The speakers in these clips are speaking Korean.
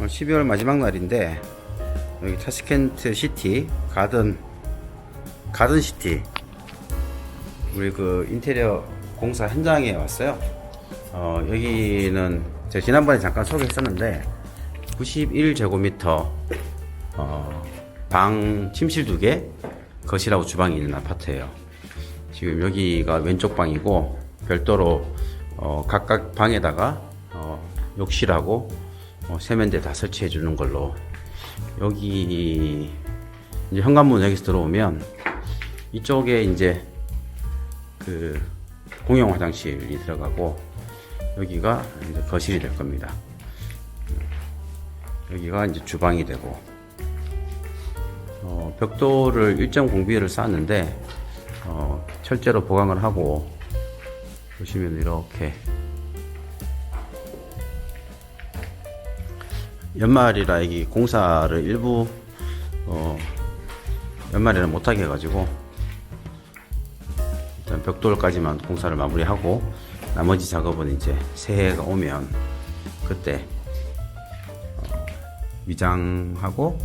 오늘 12월 마지막 날인데 여기 타스켄트 시티 가든 가든 시티 우리 그 인테리어 공사 현장에 왔어요. 어, 여기는 제가 지난번에 잠깐 소개했었는데 91제곱미터 어, 방 침실 두 개, 거실하고 주방이 있는 아파트예요. 지금 여기가 왼쪽 방이고 별도로 어, 각각 방에다가 어, 욕실하고 어, 세면대 다 설치해 주는 걸로 여기 이제 현관문 여기서 들어오면 이쪽에 이제 그 공용 화장실이 들어가고 여기가 이제 거실이 될 겁니다. 여기가 이제 주방이 되고 어, 벽돌을 일정 공비를 쌓았는데 어, 철제로 보강을 하고 보시면 이렇게 연말이라 여기 공사를 일부 어, 연말에는 못하게 해가지고 일단 벽돌까지만 공사를 마무리하고 나머지 작업은 이제 새해가 오면 그때 어, 위장하고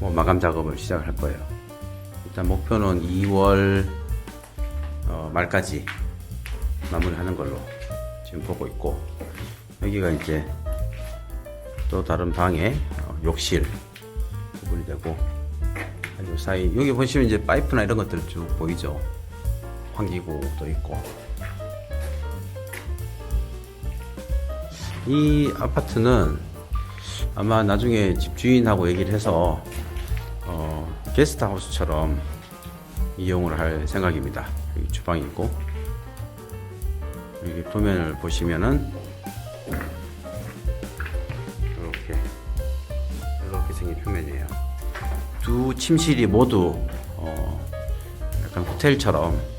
뭐 마감 작업을 시작을 할 거예요. 일단 목표는 2월 어, 말까지 마무리하는 걸로 지금 보고 있고 여기가 이제 또 다른 방에 어, 욕실 부분이 되고 요 사이 여기 보시면 이제 파이프나 이런 것들 쭉 보이죠? 환기구도 있고. 이 아파트는 아마 나중에 집주인하고 얘기를 해서 어, 게스트하우스처럼 이용을 할 생각입니다. 여기 주방이 있고. 여기 도면을 보시면은 표면이에요. 두 침실이 모두 어, 약간 호텔처럼